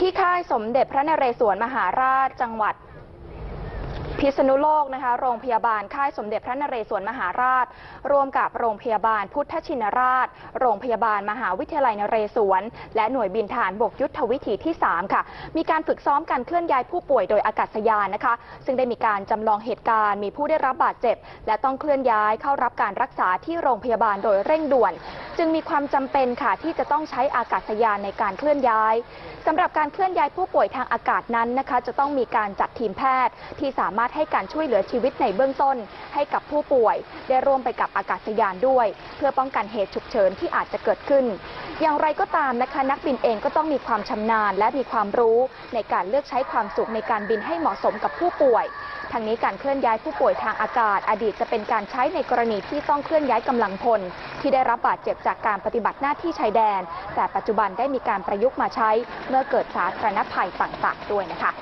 ที่ค่ายสมเด็จพระนเรศวรมหาราชจังหวัด พิษณุโลกนะคะโรงพยาบาลค่ายสมเด็จพระนเรศวรมหาราช ร่วมกับโรงพยาบาลพุทธชินราช โรงพยาบาลมหาวิทยาลัยนเรศวร และหน่วยบินฐานบกยุทธวิธีที่ 3 ค่ะ มีการฝึกซ้อมการเคลื่อนย้ายผู้ป่วยโดยอากาศยานนะคะ ซึ่งได้มีการจำลองเหตุการณ์มีผู้ได้รับบาดเจ็บ และต้องเคลื่อนย้ายเข้ารับการรักษาที่โรงพยาบาลโดยเร่งด่วน จึงมีความจำเป็นค่ะที่จะต้องใช้อากาศยานในการเคลื่อนย้ายสำหรับการเคลื่อนย้ายผู้ป่วยทางอากาศนั้นนะคะ จะต้องมีการจัดทีมแพทย์ที่สามารถให้การช่วยเหลือชีวิตในเบื้องต้น ให้กับผู้ป่วย ได้ร่วมไปกับอากาศยานด้วย เพื่อป้องกันเหตุฉุกเฉินที่อาจจะเกิดขึ้น อย่างไรก็ตามนะคะนักบินเองก็ต้องมีความชำนาญและมีความรู้ ในการเลือกใช้ความสุขในการบินให้เหมาะสมกับผู้ป่วยทางนี้การเคลื่อนย้ายผู้ป่วยทางอากาศ อดีตจะเป็นการใช้ในกรณีที่ต้องเคลื่อนย้ายกำลังพล ที่ได้รับบาดเจ็บจากการปฏิบัติหน้าที่ชายแดน แต่ปัจจุบันได้มีการประยุกต์มาใช้ เมื่อเกิดสาธารณภัยต่างๆด้วยนะคะ